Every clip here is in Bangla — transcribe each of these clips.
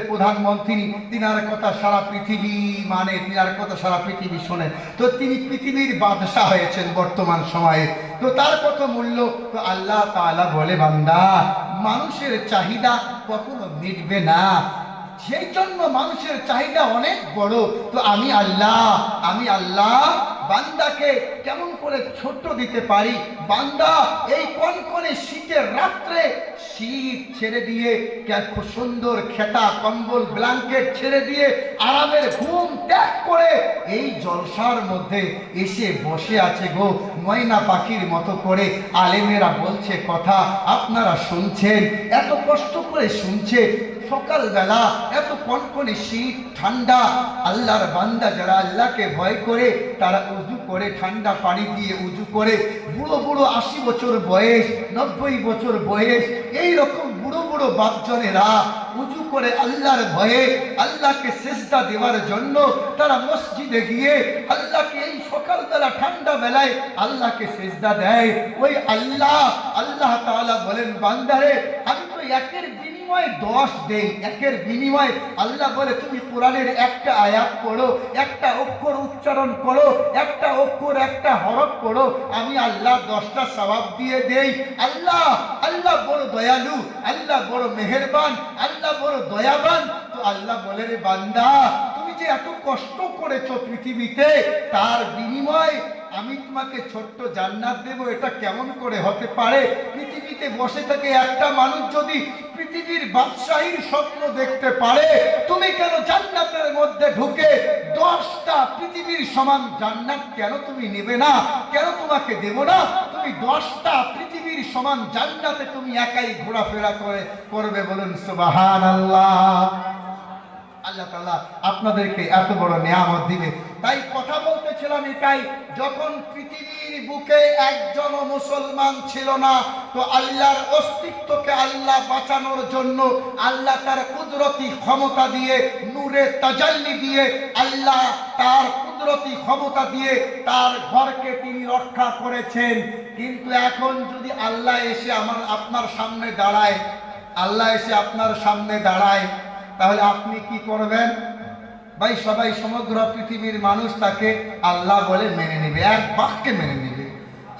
প্রধানমন্ত্রী, তিনার কথা সারা পৃথিবী মানে তিনার কথা সারা পৃথিবী শোনে। তো তিনি পৃথিবীর বাদশাহ হয়েছেন বর্তমান সময়ে। তো তার কত মূল্য? তো আল্লাহ তালা বলে, বান্দা, মানুষের চাহিদা কখনো মিটবে না। সেই জন্য মানুষের চাহিদা অনেক বড়, তো আমি আল্লাহ আমি আল্লাহ, বান্দাকে কেমন করে ছোট্ট দিতে পারি? বান্দা এই কনকনে শীতের রাত্রে শীত ছেড়ে দিয়ে সুন্দর খেতা, কম্বল, ব্ল্যাঙ্কেট ছেড়ে দিয়ে আরামের ঘুম ত্যাগ করে এই জলসার মধ্যে এসে বসে আছে গো, ময়না পাখির মতো করে। আলেমেরা বলছে, কথা আপনারা শুনছেন, এত কষ্ট করে শুনছে সকালবেলা এত কনকনে শীত, ঠান্ডা, আল্লাহর বান্দা যারা আল্লাহকে ভয় করে, তারা উজু করে, ঠান্ডা পানি দিয়ে উজু করে। বুড়ো বুড়ো আশি বছর বয়স, নব্বই বছর বয়স, এই রকম বুড়ো বুড়ো বাপজনেরা উজু করে আল্লাহর ভয়ে, আল্লাহকে চেষ্টা দেওয়ার জন্য তারা মসজিদে গিয়ে আল্লাহকে এই সকালবেলা, ঠান্ডা বেলায় আল্লাহকে সেজদা দেয়। ওই আল্লাহ আল্লাহ তাআলা বলেন, বান্দারে, আমি তো একের বিনিময়ে দশ দেই, একের বিনিময়ে আল্লাহ বলে, তুমি কোরআনের একটা আয়াত পড়ো, একটা অক্ষর উচ্চারণ করো, একটা অক্ষর, একটা হরফ পড়ো, আমি আল্লাহ দশটা স্বভাব দিয়ে দেই। আল্লাহ আল্লাহ বড় দয়ালু, আল্লাহ বড় মেহেরবান, আল্লাহ বড় দয়াবান। তো আল্লাহ বলে, রে বান্দা যে এত কষ্ট করেছ পৃথিবীতে, তার বিনিময় আমি তোমাকে ছোট্ট জান্নাত দেব, এটা কেমন করে হতে পারে? পৃথিবীতে বসে থেকে একটা মানুষ যদি পৃথিবীর বাদশাহীর স্বপ্ন দেখতে পারে, তুমি কেন জান্নাতের মধ্যে ঢুকে দশটা পৃথিবীর সমান জান্নাত কেন তুমি নেবে না? কেন তোমাকে দেব না? তুমি দশটা পৃথিবীর সমান জান্নাতে তুমি একাই ঘোরাফেরা করে, করবে বলুন সুবাহান আল্লাহ আল্লাহ তাআলা আপনাদেরকে এত বড় নিয়ামত দিবে। তাই কথা বলতেছিলাম এটাই, যখন পৃথিবীর বুকে একজনও মুসলমান ছিল না, তো আল্লাহর অস্তিত্বকে আল্লাহ বাঁচানোর জন্য আল্লাহ তার কুদরতি ক্ষমতা দিয়ে, নূরে তাজাল্লি দিয়ে, আল্লাহ তার কুদরতি ক্ষমতা দিয়ে তার ঘরকে তিনি রক্ষা করেছেন। কিন্তু এখন যদি আল্লাহ এসে আমার, আপনার সামনে দাঁড়ায়, আল্লাহ এসে আপনার সামনে দাঁড়ায় তাহলে আপনি কি করবেন? ভাই, সবাই সমগ্র পৃথিবীর মানুষ তাকে আল্লাহ বলে মেনে নেবে, এক বাক্যে মেনে নেবে।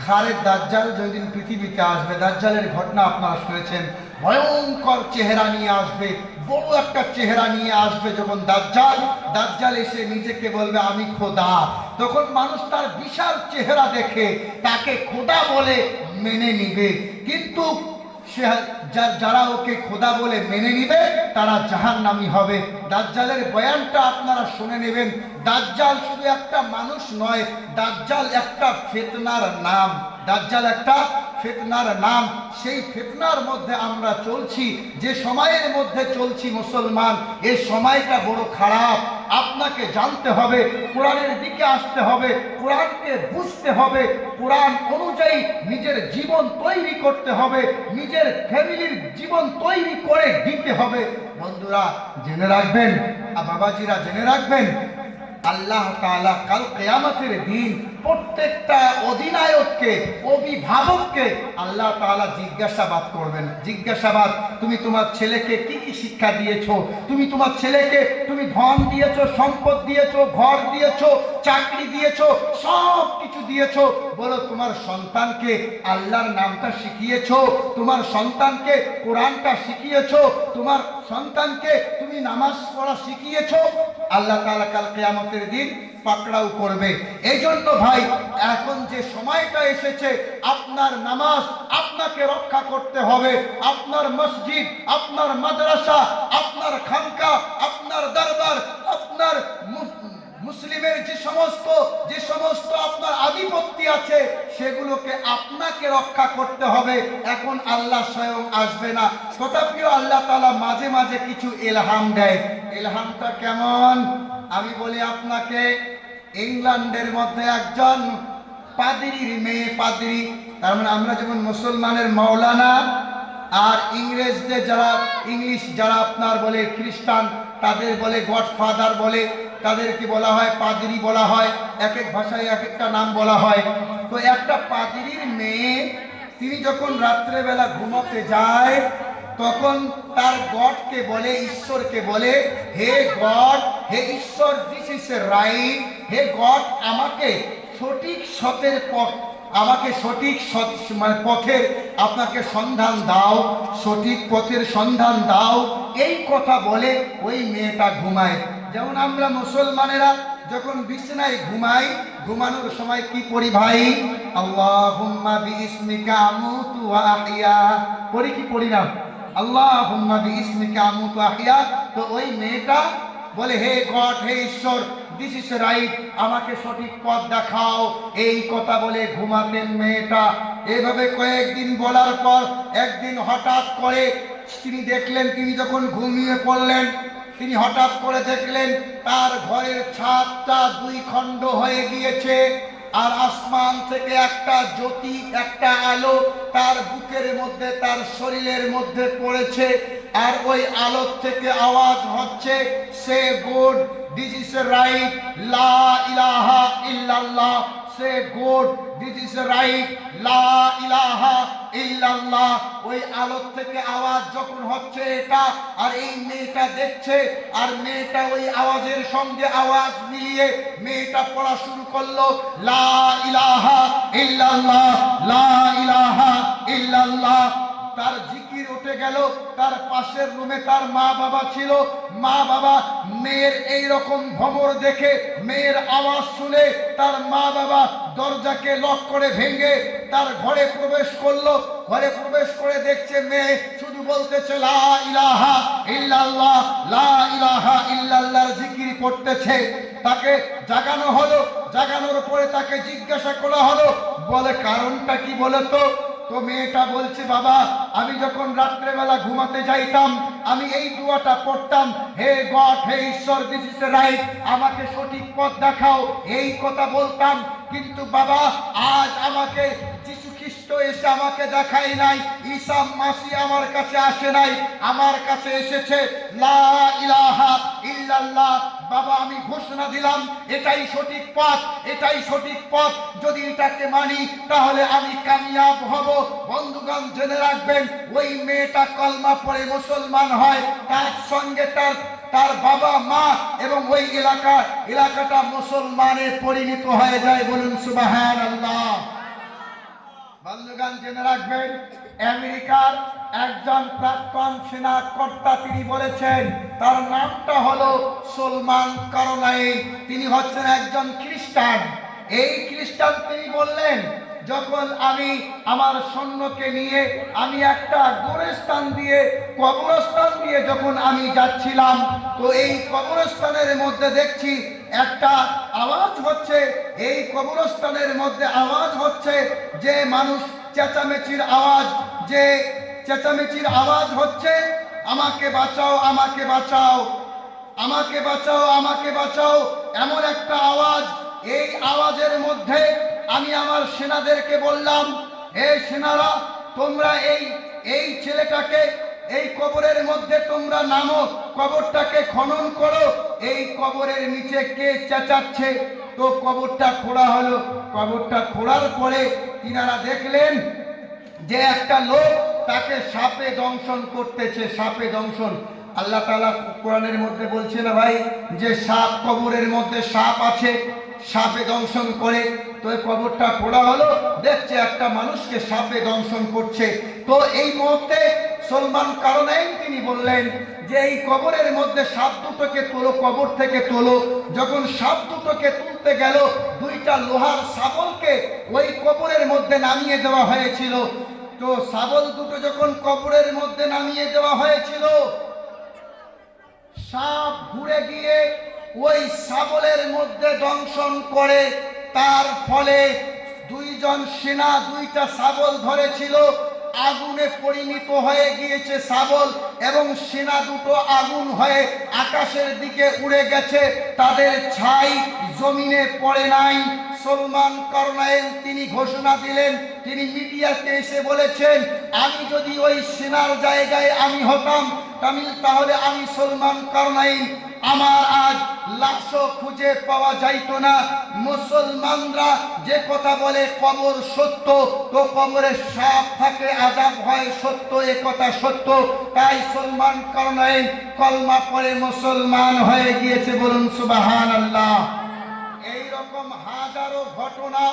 খারের দাজ্জাল যেদিন পৃথিবীতে আসবে, দাজ্জালের ঘটনা আপনারা শুনেছেন, ভয়ঙ্কর চেহারা নিয়ে আসবে, বড় একটা চেহারা নিয়ে আসবে যখন দাজ্জাল দাজ্জাল এসে নিজেকে বলবে, আমি খোদা। তখন মানুষ তার বিশাল চেহারা দেখে তাকে খোদা বলে মেনে নিবে। কিন্তু সে যারা ওকে খোদা বলে মেনে নিবে, তারা জাহান্নামী হবে। দাজ্জালের বয়ানটা আপনারা শুনে নেবেন। দাজ্জাল শুধু একটা মানুষ নয়, দাজ্জাল একটা ফেতনার নাম। দাজ্জাল একটা ফেতনার নাম, সেই ফেতনার মধ্যে আমরা চলছি। যে সময়ের মধ্যে চলছি মুসলমান এই সময়টা বড় খারাপ। আপনাকে জানতে হবে, কোরআনের দিকে আসতে হবে, কোরআনকে বুঝতে হবে, কোরআন অনুযায়ী নিজের জীবন তৈরি করতে হবে, নিজের ফ্যামিলির জীবন তৈরি করে দিতে হবে। বন্ধুরা, জেনে রাখবেন আর বাবাজিরা জেনে রাখবেন, আল্লাহ তাআলা কাল কেয়ামতের দিন প্রত্যেকটা অধিনায়ককে, অভিভাবককে আল্লাহ তাআলা জিজ্ঞাসাবাদ করবেন। জিজ্ঞাসাবাদ, তুমি তোমার ছেলেকে কি কি শিক্ষা দিয়েছ? তুমি তোমার ছেলেকে, তুমি ধন দিয়েছ, সম্পদ দিয়েছ, ঘর দিয়েছ, চাকরি দিয়েছ, সব কিছু দিয়েছ। বলো, তোমার সন্তানকে আল্লাহর নামটা শিখিয়েছো? তোমার সন্তানকে কোরআনটা শিখিয়েছো? তোমার সন্তানকে তুমি নামাজ পড়া শিখিয়েছো? আল্লাহ তাআলা কাল কেয়ামতের দিন পাকড়াও করবে। এই জন্য ভাই, এখন যে সময়টা এসেছে, আপনার নামাজ আপনাকে রক্ষা করতে হবে। আপনার মসজিদ, আপনার মাদ্রাসা, আপনার খানকা, আপনার দরবার, আপনার মুসলিমের যে সমস্ত যে সমস্ত আপনার আধিপত্য আছে, সেগুলোকে আপনাকে রক্ষা করতে হবে। এখন আল্লাহ স্বয়ং আসবে না। তথাপিও আল্লাহ তালা মাঝে মাঝে কিছু এলহাম দেয়। এলহামটা কেমন? আমি বলি আপনাকে ইংল্যান্ডের মধ্যে একজন পাদ্রির মেয়ে পাদ্রি। তার মানে আমরা যেমন মুসলমানের মাওলানা, আর ইংরেজদের যারা, ইংলিশ যারা আপনার বলে খ্রিস্টান, তাদের বলে গডফাদার বলে তাদেরকে বলা হয়? পাদ্রি বলা হয়। এক এক ভাষায় এক একটা নাম বলা হয়। তো একটা পাদ্রির মেয়ে, তিনি যখন রাত্রেবেলা ঘুমাতে যায় তখন তার গডকে বলে, ঈশ্বরকে বলে, হে গড, হে ঈশ্বর দিস ইস রাইট হে গড, আমাকে সঠিক সতের পথ, আমাকে সঠিক মানে পথের আপনাকে সন্ধান দাও, সঠিক পথের সন্ধান দাও। এই কথা বলে ওই মেয়েটা ঘুমায়। যেমন আমরা মুসলমানেরা যখন বিছনায় ঘুমাই, ঘুমানোর সময় কি পড়ি ভাই? আহইয়া। পড়ি কি? পড়ি না। আল্লাহুম্মা বিইসমিকা আমুতু ওয়া আহইয়া তো ওই মেয়েটা বলে, হে গড, হে ঈশ্বর দিস ইস রাইট আমাকে সঠিক পথ দেখাও। এই কথা বলে ঘুমাতেন মেয়েটা। এভাবে কয়েকদিন বলার পর একদিন হঠাৎ করে তিনি দেখলেন, তিনি যখন ঘুমিয়ে পড়লেন, তিনি হঠাৎ করে দেখলেন তার ঘরের ছাদটা দুই খণ্ড হয়ে গিয়েছে। আর আসমান থেকে একটা জ্যোতি, একটা আলো তার বুকের মধ্যে, তার শরীরের মধ্যে পড়েছে। আর ওই আলোর থেকে আওয়াজ হচ্ছে, সে গুড, দিস ইজ রাইট, লা ইলাহা ইল্লাল্লাহ। সে গুড দিস ইজ রাইট লা ইলাহা ইল্লাল্লাহ। ওই আলোর থেকে আওয়াজ যখন হচ্ছে এটা, আর এই মেয়েটা দেখছে, আর মেয়েটা ওই আওয়াজের সঙ্গে আওয়াজ মিলিয়ে মেয়েটা পড়া শুরু করল, লা ইলাহা ইল্লাল্লাহ, লা ইলাহা উঠে গেল, তার পাশের রুমে তার মা বাবা ছিল। মা বাবা মেয়ের এই রকম ভমর দেখে, মেয়ের আওয়াজ শুনে তার মা বাবা দরজাকে লক করে ভেঙে তার ঘরে প্রবেশ করল। ঘরে প্রবেশ করে দেখছে মেয়ে শুধু বলতেছে, লা ইলাহা ইল্লাল্লাহ, লা ইলাহা ইল্লাল্লাহর জিকির পড়তেছে তাকে জাগানো হলো, জাগানোর পরে তাকে জিজ্ঞাসা করা হলো, বলে কারণটা কি বলে তো তো মেয়েটা বলছে, বাবা, আমি যখন রাত্রেবেলা ঘুমাতে যাইতাম, আমি এই দুয়াটা পড়তাম। হে গড, হে ঈশ্বর দিস ইস রাইট আমাকে সঠিক পথ দেখাও। এই কথা বলতাম। কিন্তু বাবা, আজ আমাকে খ্রিস্ট এসে আমাকে দেখাই নাই। ঈসা মাসি আমার কাছে আসে নাই। আমার কাছে এসেছে, লা ইলাহা ইল্লাল্লাহ। বাবা, আমি ঘোষণা দিলাম, এটাই সঠিক পথ, এটাই সঠিক পথ। যদি এটাকে মানি, তাহলে আমি কামিয়াব হব। বন্ধুগণ, জেনে রাখবেন, ওই মেয়েটা কলমা পড়ে মুসলমান হয়। তার সঙ্গে তার তার বাবা, মা এবং ওই এলাকা, এলাকাটা মুসলমানে পরিণত হয়ে যায় বলুন সুবাহান আল্লাহ বন্ধুগণ জেনে রাখবেন, আমেরিকার একজন প্রাক্তন সেনা কর্তা তিনি বলেছেন, তার নামটা হলো সলমান কারনাইন তিনি হচ্ছেন একজন খ্রিস্টান। এই খ্রিস্টান তিনি বললেন, যখন আমি আমার সৈন্যকে নিয়ে, আমি একটা গোরস্থান দিয়ে, কবরস্থান দিয়ে যখন আমি যাচ্ছিলাম, তো এই কবরস্থানের মধ্যে দেখছি একটা আওয়াজ হচ্ছে, এই কবরস্থানের মধ্যে আওয়াজ হচ্ছে, যে মানুষ চেঁচামেচির আওয়াজ, যে চেঁচামেচির আওয়াজ হচ্ছে, আমাকে বাঁচাও আমাকে বাঁচাও আমাকে বাঁচাও আমাকে বাঁচাও, এমন একটা আওয়াজ। এই আওয়াজের মধ্যে আমি আমার সেনাদেরকে বললাম এই সেনারা, তোমরা এই এই ছেলেটাকে এই কবরের মধ্যে তোমরা নামো, কবরটাকে খনন করো। এই কবরের নিচে কে চেঁচাচ্ছে? তো কবরটা খোঁড়া হলো। কবরটা খোঁড়ার পরে তিনারা দেখলেন যে একটা লোক তাকে সাপে দংশন করতেছে, সাপে দংশন। আল্লাহ তাআলা কোরআনের মধ্যে বলছে না ভাই, যে সাপ কবরের মধ্যে সাপ আছে, সাপে দংশন করে। তো এই কবরটা খোলা হলো, দেখছে একটা মানুষকে সাপে দংশন করছে। তো এই মুহূর্তে সলমান কারণে তিনি বললেন যে এই কবরের মধ্যে সাপ দুটোকে তোলো, কবর থেকে তোলো। যখন সাপ দুটোকে তুলতে গেল, দুইটা লোহার সাবলকে ওই কবরের মধ্যে নামিয়ে দেওয়া হয়েছিল। তো সাবল দুটো যখন কবরের মধ্যে নামিয়ে দেওয়া হয়েছিল, সাপ ঘুরে গিয়ে ওই সাবলের মধ্যে দংশন করে। তার ফলে দুইজন সেনা, দুইটা সাবল ধরেছিল। আগুনে পরিণত হয়ে গিয়েছে শাবল এবং সেনা দুটো আগুন হয়ে আকাশের দিকে উড়ে গেছে। তাদের ছাই জমিনে পড়ে নাই। সলমান করনাইল তিনি ঘোষণা দিলেন, তিনি মিডিয়াতে এসে বলেছেন, আমি যদি ওই সেনার জায়গায় আমি হতাম, তামিল, তাহলে আমি সলমান করনাইল আমার আজ লাশও খুঁজে পাওয়া যাইতো না। মুসলমানরা যে কথা বলে, কবর সত্য, তো কবরে সাপ থাকে, আজাব হয়, সত্য, এ কথা সত্য। তাই সলমান কারণে কলমা পরে মুসলমান হয়ে গিয়েছে বলুন সুবাহান আল্লাহ এই রকম হাজারো ঘটনা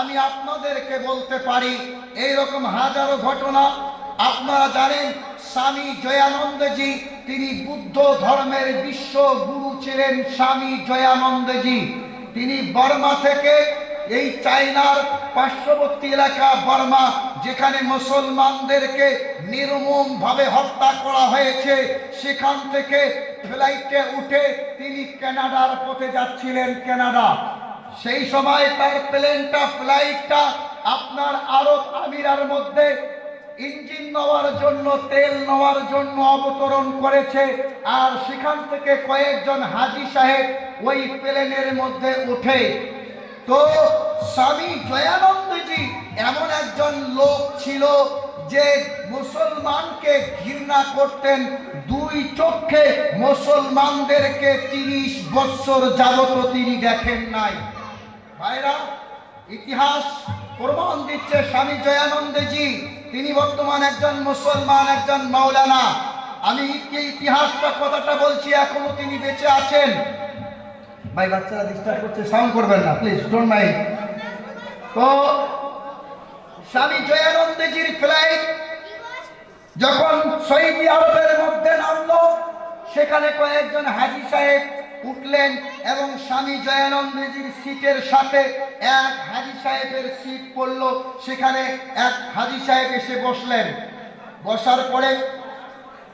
আমি আপনাদেরকে বলতে পারি। এই রকম হাজারো ঘটনা আপনারা জানেন, স্বামী জয়ানন্দজি, তিনি বুদ্ধ ধর্মের বিশ্ব গুরু ছিলেন স্বামী জয়ানন্দজি। তিনি বর্মা থেকে এই চাইনার পার্শ্ববর্তী এলাকা বর্মা, যেখানে মুসলমানদেরকে নির্মম ভাবে হত্যা করা হয়েছে, সেখান থেকে ফ্লাইটে উঠে তিনি কানাডার পথে যাচ্ছিলেন কানাডা। সেই সময় তার প্লেনটা, ফ্লাইটটা আপনার আরব আমিরার মধ্যে ইঞ্জিন নেওয়ার জন্য, তেল নেওয়ার জন্য অবতরণ করেছে। আর সেখান থেকে কয়েকজন হাজি সাহেব ওই প্লেনের মধ্যে উঠে। তো স্বামী জয়ানন্দজি এমন একজন লোক ছিল যে মুসলমানকে ঘৃণা করতেন। দুই চক্ষে মুসলমানদেরকে তিরিশ বৎসর যাবত তিনি দেখেন নাই। ভাইরা, ইতিহাস প্রমাণ দিচ্ছে স্বামী জয়ানন্দজি। তিনি বর্তমান একজন মুসলমান, একজন মাওলানা। আমি ইতিহাসটা কথাটা বলছি, এখনও তিনি বেঁচে আছেন। ভাই, বাচ্চারা ডিস্টার্ব করছে সাউন্ড করবেন না প্লিজ ডোন্ট মাইন্ড তো, স্বামী জয়ানন্দজির ফ্লাইট যখন সৌদি আরবের মধ্যে নামলো, সেখানে কয়েকজন হাজি সাহেব উঠলেন এবং স্বামী জয়ানন্দজির সিটের সাথে এক হাজি সাহেবের সিট পড়ল। সেখানে এক হাজি সাহেব এসে বসলেন। বসার পরে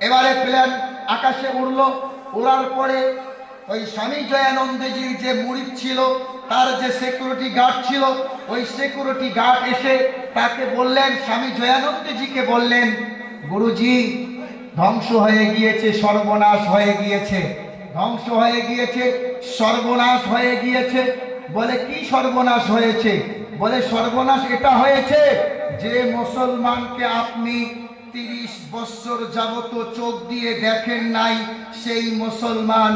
এবারে প্লেন আকাশে উড়লো। উড়ার পরে ওই স্বামী জয়ানন্দজির যে মুড়িদ ছিল, তার যে সিকিউরিটি গার্ড ছিল, ওই সিকিউরিটি গার্ড এসে তাকে বললেন, স্বামী জয়ানন্দজিকে বললেন, গুরুজি, ধ্বংস হয়ে গিয়েছে, সর্বনাশ হয়ে গিয়েছে। ধ্বংস হয়ে গিয়েছে, সর্বনাশ হয়ে গিয়েছে। বলে, কি সর্বনাশ হয়েছে? বলে, সর্বনাশ এটা হয়েছে যে মুসলমানকে আপনি তিরিশ বছর যাবত চোখ দিয়ে দেখেন নাই, সেই মুসলমান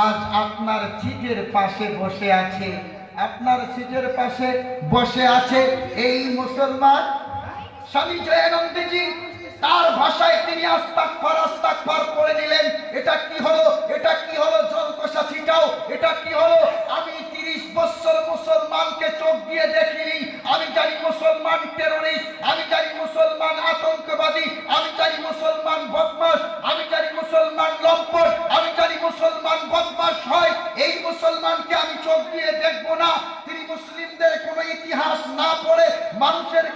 আজ আপনার সিটের পাশে বসে আছে। আপনার সিটের পাশে বসে আছে এই মুসলমান? স্বামী জয়ানন্দজি তার ভাষায় তিনি আস্তাকফার আস্তাকফার করে নিলেন। এটা কি হলো? এটা কি হলো? জলকষা ছিটাও এটা কি হলো? আমি তিরিশ বছর মুসলমানকে চোখ দিয়ে দেখিনি। আমি জানি মুসলমান টেরোরিস্ট আমি জানি মুসলমান আতঙ্কবাদী, আমি জানি মুসলমান বদমাস আমি জানি মুসলমান লম্পট, আমি জানি মুসলমান বদমাস হয়। এই মুসলমানকে আমি চোখ দিয়ে দেখব না। তিনি মুসলিমদের কোনো ইতিহাস না পড়ে মানুষের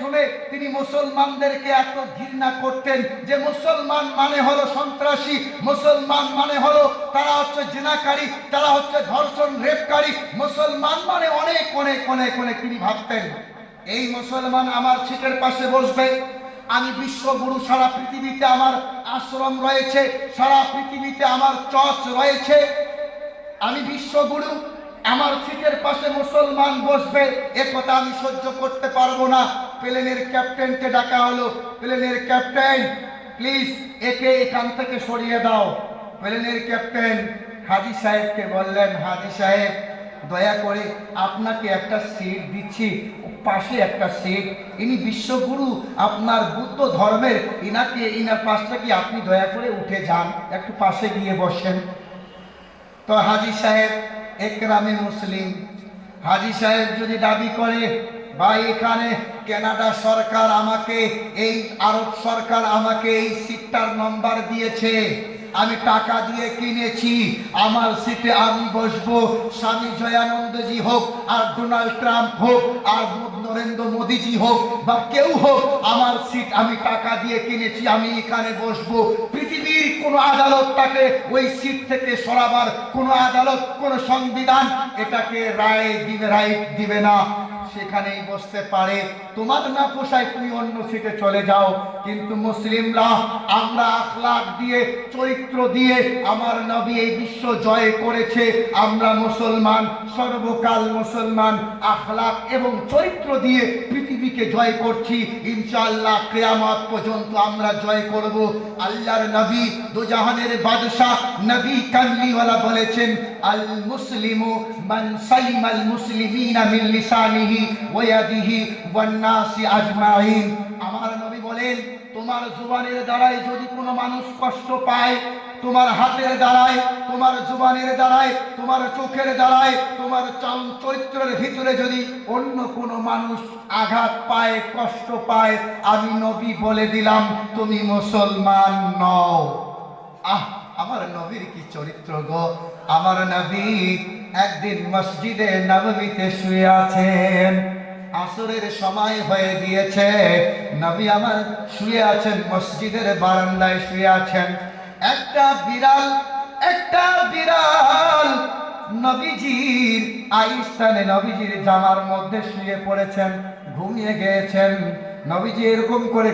শুনে তিনি মুসলমানদেরকে এত ঘৃণা করতেন যে মুসলমান মানে হলো সন্ত্রাসী, মুসলমান মানে হলো তারা হচ্ছে জিনাকারী, তারা হচ্ছে ধর্ষণ, রেপকারী। মুসলমান মানে অনেক অনেক অনেক অনেক তিনি ভাবতেন। এই মুসলমান আমার সিটের পাশে বসবে। আমি বিশ্বগুরু, সারা পৃথিবীতে আমার আশ্রম রয়েছে, সারা পৃথিবীতে আমার চর্চ রয়েছে। আমি বিশ্বগুরু আমার সিটের পাশে মুসলমান বসবে, এ কথা আমি সহ্য করতে পারব না। প্লেনের ক্যাপ্টেনকে ডাকা হলো। প্লেনের ক্যাপ্টেন প্লিজ একে এখান থেকে সরিয়ে দাও। প্লেনের ক্যাপ্টেন হাজি সাহেবকে বললেন, হাজি সাহেব, দয়া করে আপনাকে একটা সিট দিচ্ছি। পাশে একটা সিট। ইনি বিশ্বগুরু, আপনার বুদ্ধ ধর্মের। ইনাকে, ইনার পাশটা কি আপনি দয়া করে উঠে যান? একটু পাশে গিয়ে বসেন। তো হাজি সাহেব একরামে মুসলিম। হাজি সাহেব যদি দাবি করে বা এখানে কানাডা সরকার আমাকে, এই আরব সরকার আমাকে এই সিটটার নম্বর দিয়েছে। আমি টাকা দিয়ে কিনেছি, আমার সিটে আমি বসবো। স্বামী জয়ানন্দজি হোক, আর ডোনাল্ড ট্রাম্প হোক, আর নরেন্দ্র মোদীজি হোক, বা কেউ হোক, আমার সিট আমি টাকা দিয়ে কিনেছি, আমি এখানে বসবো। পৃথিবীর কোনো আদালত তাকে ওই সিট থেকে সরাবার কোনো আদালত, কোনো সংবিধান, এটাকে রায় দিবে রায় দিবে না। সেখানেই বসতে পারে। তোমার না পোষায় তুমি অন্য সিটে চলে যাও। কিন্তু মুসলিমরা আমরা আখলাক দিয়ে, চরিত্র দিয়ে আমার নবী এই বিশ্ব জয় করেছে। আমরা মুসলমান, সর্বকাল মুসলমান, আখলাক এবং চরিত্র দিয়ে পৃথিবীকে জয় করছি। ইনশাআল্লাহ কেয়ামত পর্যন্ত আমরা জয় করব। আল্লাহর নবী দুজাহানের বাদশাহ নবী কাল্লিওয়ালা বলেছেন আল মুসলিমু মান সালিমাল মুসলিমিনা মিন লিসানিহি ওয়া ইয়াদিহি আমার নবী বলেন, তোমার জুবানের দ্বারাই যদি কোনো মানুষ কষ্ট পায়, তোমার হাতের দ্বারায় তোমার জুবানের দ্বারায় তোমার চোখের দ্বারায় তোমার চল চরিত্রের ভিতরে যদি অন্য কোনো মানুষ আঘাত পায়, কষ্ট পায়, আমি নবী বলে দিলাম, তুমি মুসলমান নও। আহ আমার নবীর কি চরিত্র গো? আমার নবী একদিন মসজিদে নবমীতে শুয়ে আছেন। আসরের সময় হয়ে গিয়েছে। নবী আমার শুয়ে আছেন, মসজিদের বারান্দায় শুয়ে আছেন। একটা বিড়াল একটা বিড়াল নবীজির আইস্তানে নবীজির জামার মধ্যে শুয়ে পড়েছেন, ঘুমিয়ে গিয়েছেন। নবীজি এরকম করে